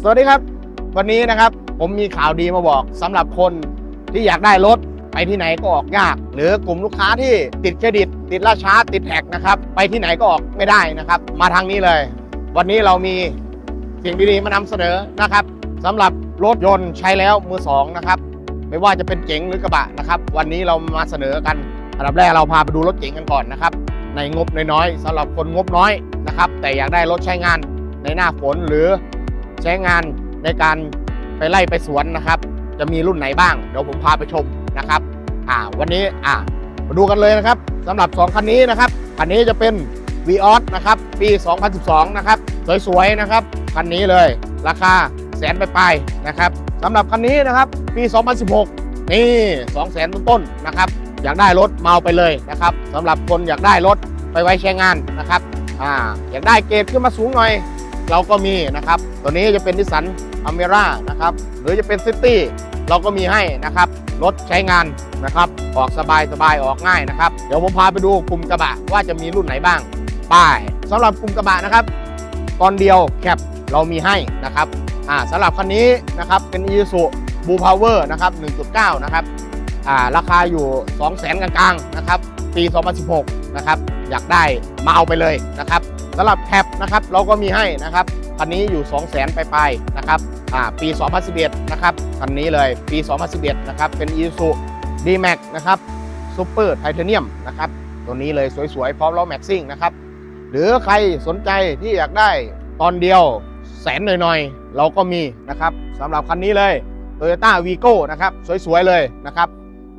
สวัสดีครับ วันนี้นะครับผมมีข่าวดีมาบอกสำหรับคนที่อยากได้รถไปที่ไหนก็ออกยาก หรือกลุ่มลูกค้าที่ติดเครดิต ติดล่าช้าติดแท็กนะครับ ไปที่ไหนก็ออกไม่ได้นะครับ มาทางนี้เลย วันนี้เรามีสิ่งดีๆมานำเสนอนะครับสำหรับรถยนต์ใช้แล้วมือสองนะครับ ไม่ว่าจะเป็นเก๋งหรือกระบะนะครับ วันนี้เรามาเสนอกันอันดับแรกเราพาไปดูรถเก๋งกันก่อนนะครับ ในงบน้อยๆสำหรับคนงบน้อยนะครับ แต่อยากได้รถใช้งานในหน้าฝนหรือ ใช้งานในการไปไล่ไปสวนนะครับ จะมีรุ่นไหนบ้างเดี๋ยวผมพาไปชมนะครับอ่าวันนี้อ่ามาดูกันเลยนะครับสำหรับ 2 คันนี้นะครับคันนี้จะเป็น v ีออสนะครับปี 2012 นะครับ สวยๆนะครับคันนี้เลยราคาแสนไปลายๆนะครับสำหรับคันนี้นะครับปี 2016 นี่2 0 0 0 0 0ต้นๆนะครับอยากได้รถเมาไปเลยนะครับสำหรับคนอยากได้รถไปไว้ใช้งานนะครับอ่าอยากได้เกรดขึ้นมาสูงหน่อย เราก็มีนะครับ ตัวนี้จะเป็นนิสสันอเมร่านะครับ หรือจะเป็นซิตี้เราก็มีให้นะครับ รถใช้งานนะครับ ออกสบายสบายออกง่ายนะครับ เดี๋ยวผมพาไปดูกลุ่มกระบะว่าจะมีรุ่นไหนบ้าง ป้ายสำหรับกลุ่มกระบะนะครับ ตอนเดียวแคปเรามีให้นะครับอ่าสำหรับคันนี้นะครับเป็น i s u b l u e Power นะครับ 1.9 นะครับอ่าราคาอยู่ 2 0 0 0 0 0กลางๆนะครับ ปี 2016 นะครับ อยากได้มาเอาไปเลยนะครับ สำหรับแคปนะครับเราก็มีให้นะครับคันนี้อยู่ 2 0 0 0 0 0ปลายๆนะครับอ่าปี 2011 นะครับคันนี้เลยปี 2011 นะครับเป็น i s u D-Max นะครับ Super Titanium นะครับตัวนี้เลยสวยๆ พร้อมล้อแม็กซิ่งนะครับ หรือใครสนใจที่อยากได้ตอนเดียวแสนหน่อยๆ เราก็มีนะครับสำหรับคันนี้เลย Toyota Vigo นะครับสวยๆ เลยนะครับ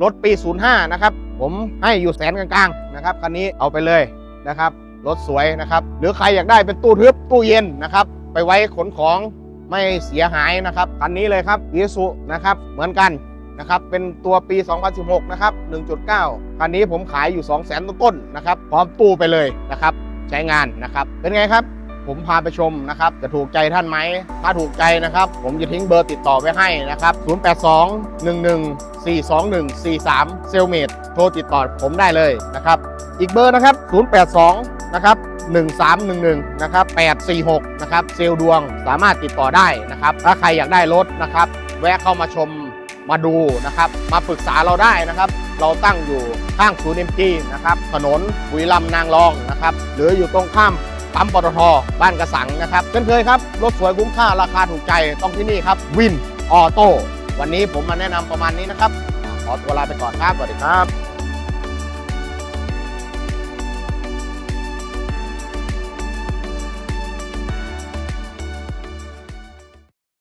รถปี 05 นะครับ ผมให้อยู่แสนกลางๆนะครับคันนี้เอาไปเลยนะครับ รถสวยนะครับ หรือใครอยากได้เป็นตู้ทึบตู้เย็นนะครับ ไปไว้ขนของไม่เสียหายนะครับคันนี้เลยครับ i s u นะครับเหมือนกันนะครับเป็นตัวปี 2016 นะครับ 1.9 คันนี้ผมขายอยู่ 2 0 0 0 0 0 ต้นๆนะครับพร้อมตู้ไปเลยนะครับ ใช้งานนะครับ เป็นไงครับ ผมพาไปชมนะครับ จะถูกใจท่านไหม ถ้าถูกใจนะครับ ผมจะทิ้งเบอร์ติดต่อไว้ให้นะครับ 082 11 421 43 เซลเมดโทรติดต่อผมได้เลยนะครับ อีกเบอร์นะครับ 082 นะครับ1311นะครับ846นะครับเซลดวงสามารถติดต่อได้นะครับ ถ้าใครอยากได้รถนะครับ แวะเข้ามาชมมาดูนะครับ มาปรึกษาเราได้นะครับ เราตั้งอยู่ข้างศูนย์เอ็มจีนะครับถนนบุรีรัมย์นางรองนะครับ หรืออยู่ตรงข้ามปั๊มปตทบ้านกระสังนะครับเช่นเคยครับ รถสวยคุ้มค่าราคาถูกใจต้องที่นี่ครับวินออโต้วันนี้ผมมาแนะนำประมาณนี้นะครับ ขอตัวลาไปก่อนครับสวัสดีครับ